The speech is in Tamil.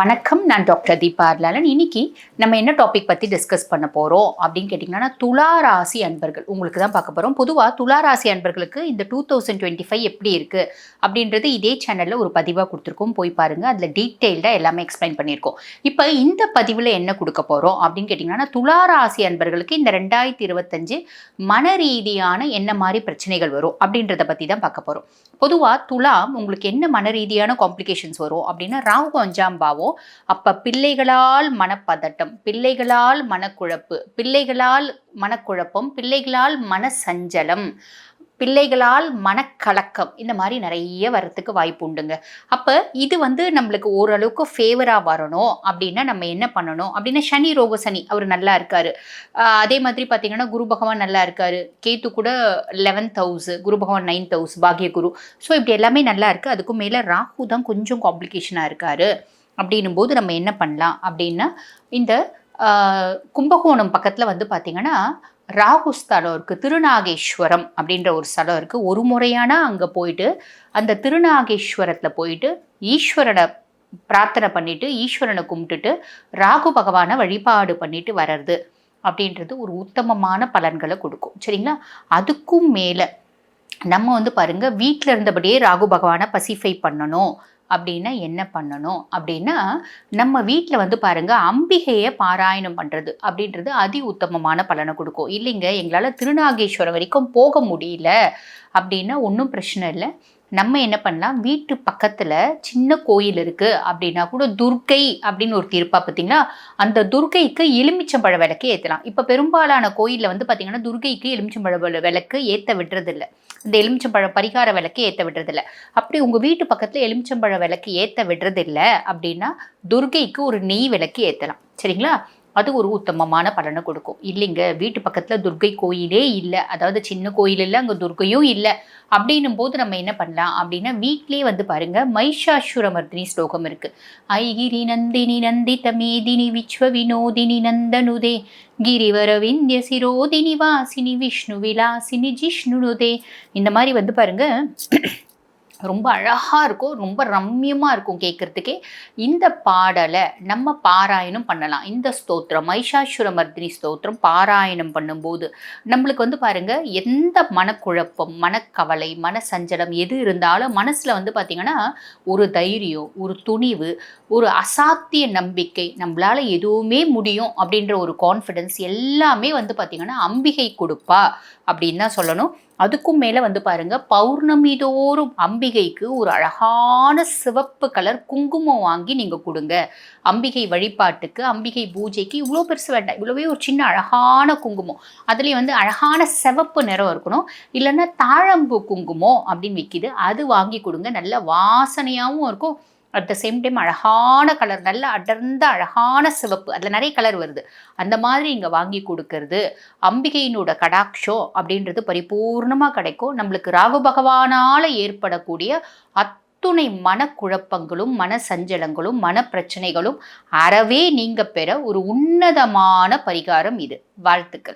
வணக்கம் நான் டாக்டர் தீபா அர்லாலன். இன்னைக்கு நம்ம என்ன டாபிக் பற்றி டிஸ்கஸ் பண்ண போகிறோம் அப்படின்னு கேட்டிங்கன்னா துலா ராசி அன்பர்கள். உங்களுக்கு தான் பார்க்க போகிறோம் பொதுவாக துலா ராசி அன்பர்களுக்கு இந்த டூ தௌசண்ட் டுவெண்ட்டி ஃபைவ் எப்படி இருக்குது அப்படின்றது இதே சேனலில் ஒரு பதிவாக கொடுத்துருக்கோம். போய் பாருங்கள் அதில் டீட்டெயில்டாக எல்லாமே எக்ஸ்பிளைன் பண்ணியிருக்கோம். இப்போ இந்த பதிவில் என்ன கொடுக்க போகிறோம் அப்படின்னு கேட்டிங்கன்னா துலா ராசி அன்பர்களுக்கு இந்த ரெண்டாயிரத்தி இருபத்தஞ்சு மன ரீதியான என்ன மாதிரி பிரச்சனைகள் வரும் அப்படின்றத பற்றி தான் பார்க்க போகிறோம் பொதுவாக துலாம் உங்களுக்கு என்ன மன ரீதியான காம்ப்ளிகேஷன்ஸ் வரும் அப்படின்னா ராகு அஞ்சாம் பாவம் அப்போ பிள்ளைகளால் மனப்பதட்டம் பிள்ளைகளால் மனக்குழப்பு பிள்ளைகளால் மனக்குழப்பம் பிள்ளைகளால் மனசஞ்சலம் பிள்ளைகளால் மனக்கலக்கம் இந்த மாதிரி நிறைய வரத்துக்கு வாய்ப்பு உண்டுங்க. அப்போ இது வந்து நம்மளுக்கு ஓரளவுக்கு ஃபேவராக வரணும் அப்படின்னா நம்ம என்ன பண்ணணும் அப்படின்னா சனி ரோக சனி அவர் நல்லா இருக்காரு. அதே மாதிரி பார்த்தீங்கன்னா குரு பகவான் நல்லா இருக்காரு. கேத்து கூட லெவன்த் ஹவுஸ் குரு பகவான் நைன்த் ஹவுஸ் பாக்ய குரு ஸோ இப்படி எல்லாமே நல்லா இருக்குது அதுக்கும் மேலே ராகு தான் கொஞ்சம் காம்ப்ளிகேஷனாக இருக்காரு. அப்படின்னும் போது நம்ம என்ன பண்ணலாம் அப்படின்னா இந்த கும்பகோணம் பக்கத்தில் வந்து பார்த்திங்கன்னா ராகு ஸ்தலம் இருக்குது திருநாகேஸ்வரம் அப்படின்ற ஒரு ஸ்தலம் இருக்குது ஒரு முறையானா அங்கே போயிட்டு அந்த திருநாகேஸ்வரத்தில் போயிட்டு ஈஸ்வரனை பிரார்த்தனை பண்ணிவிட்டு ஈஸ்வரனை கும்பிட்டுட்டு ராகு பகவானை வழிபாடு பண்ணிட்டு வர்றது அப்படின்றது ஒரு உத்தமமான பலன்களை கொடுக்கும். சரிங்களா? அதுக்கும் மேலே நம்ம வந்து பாருங்கள் வீட்டில் இருந்தபடியே ராகு பகவானை பசிஃபை பண்ணணும். அப்படின்னா என்ன பண்ணணும்? அப்படின்னா நம்ம வீட்டில் வந்து பாருங்க அம்பிகையை பாராயணம் பண்ணுறது அப்படின்றது அதி உத்தமமான பலனை கொடுக்கும். இல்லைங்க எங்களால் திருநாகேஸ்வரம் வரைக்கும் போக முடியல அப்படின்னா ஒன்றும் பிரச்சனை இல்லை. நம்ம என்ன பண்ணலாம்? வீட்டு பக்கத்தில் சின்ன கோயில் இருக்குது அப்படின்னா கூட துர்க்கை அப்படின்னு ஒரு தீர்ப்பா பார்த்தீங்களா அந்த துர்க்கைக்கு எலுமிச்சம்பழ விளக்கு ஏற்றலாம் இப்போ பெரும்பாலான கோயிலில் வந்து பார்த்தீங்கன்னா துர்க்கைக்கு எலுமிச்சம்பழ விளக்கு ஏற்ற விடுறதில்ல. இந்த எலுமிச்சம்பழ பரிகார விளக்கு ஏற்ற விடுறதில்ல. அப்படி உங்கள் வீட்டு பக்கத்தில் எலுமிச்சம்பழ விளக்கு ஏற்ற விடுறதில்ல அப்படின்னா துர்க்கைக்கு ஒரு நெய் விளக்கு ஏற்றலாம் சரிங்களா? அது ஒரு உத்தமமான பலனை கொடுக்கும். இல்லைங்க வீட்டு பக்கத்தில் துர்கை கோயிலே இல்லை. அதாவது சின்ன கோயில் இல்லை அங்கே துர்க்கையும் இல்லை. அப்படின்னும் போது நம்ம என்ன பண்ணலாம் அப்படின்னா வீட்லேயே வந்து பாருங்க மைஷாசுரமர்தினி ஸ்லோகம் இருக்கு. ஐகிரி நந்தினி நந்தித மேதினி விஸ்வ வினோதினி நந்தனுதே. கிரிவர விந்திய சிரோதினி வாசினி விஷ்ணு விலாசினி ஜிஷ்ணுனுதே. இந்த மாதிரி வந்து பாருங்க ரொம்ப அழகாக இருக்கும் ரொம்ப ரம்மியமாக இருக்கும் கேட்குறதுக்கே இந்த பாடலை நம்ம பாராயணம் பண்ணலாம். இந்த ஸ்தோத்திரம் மைஷாசுரமர்தினி ஸ்தோத்திரம் பாராயணம் பண்ணும்போது நம்மளுக்கு வந்து பாருங்க எந்த மனக்குழப்பம் மனக்கவலை மனசஞ்சலம் எது இருந்தாலும் மனசில் வந்து பார்த்திங்கன்னா ஒரு தைரியம் ஒரு துணிவு ஒரு அசாத்திய நம்பிக்கை நம்மளால் எதுவுமே முடியும் அப்படின்ற ஒரு கான்ஃபிடென்ஸ் எல்லாமே வந்து பார்த்திங்கன்னா அம்பிகை கொடுப்பா. அப்படின்னு தான் சொல்லணும். அதுக்கும் மேலே வந்து பாருங்கள் பௌர்ணமி தோறும் அம்பிகைக்கு ஒரு அழகான சிவப்பு கலர் குங்குமம் வாங்கி நீங்கள் கொடுங்க. அம்பிகை வழிபாட்டுக்கு அம்பிகை பூஜைக்கு இவ்வளோ பெருசு வேண்டாம். இவ்வளோவே ஒரு சின்ன அழகான குங்குமம். அதுலேயும் வந்து அழகான சிவப்பு நிறம் இருக்கணும். இல்லைன்னா தாழம்பு குங்குமம் அப்படின்னு விற்கிது அது வாங்கி கொடுங்க. நல்ல வாசனையாகவும் இருக்கும். அட் த சேம் டைம் அழகான கலர் நல்ல அடர்ந்த அழகான சிவப்பு. அதில் நிறைய கலர் வருது. அந்த மாதிரி இங்கே வாங்கி கொடுக்கறது அம்பிகையினோட கடாட்சம் அப்படின்றது பரிபூர்ணமாக கிடைக்கும். நம்மளுக்கு ராகு பகவானால் ஏற்படக்கூடிய அத்துணை மனக்குழப்பங்களும் மன சஞ்சலங்களும் மன பிரச்சனைகளும் அறவே நீங்க பெற ஒரு உன்னதமான பரிகாரம் இது. வாழ்த்துக்கள்.